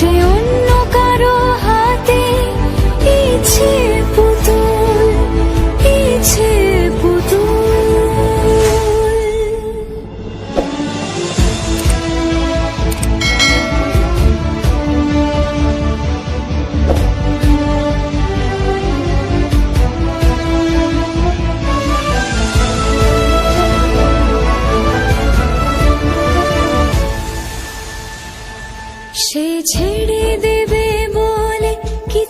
সে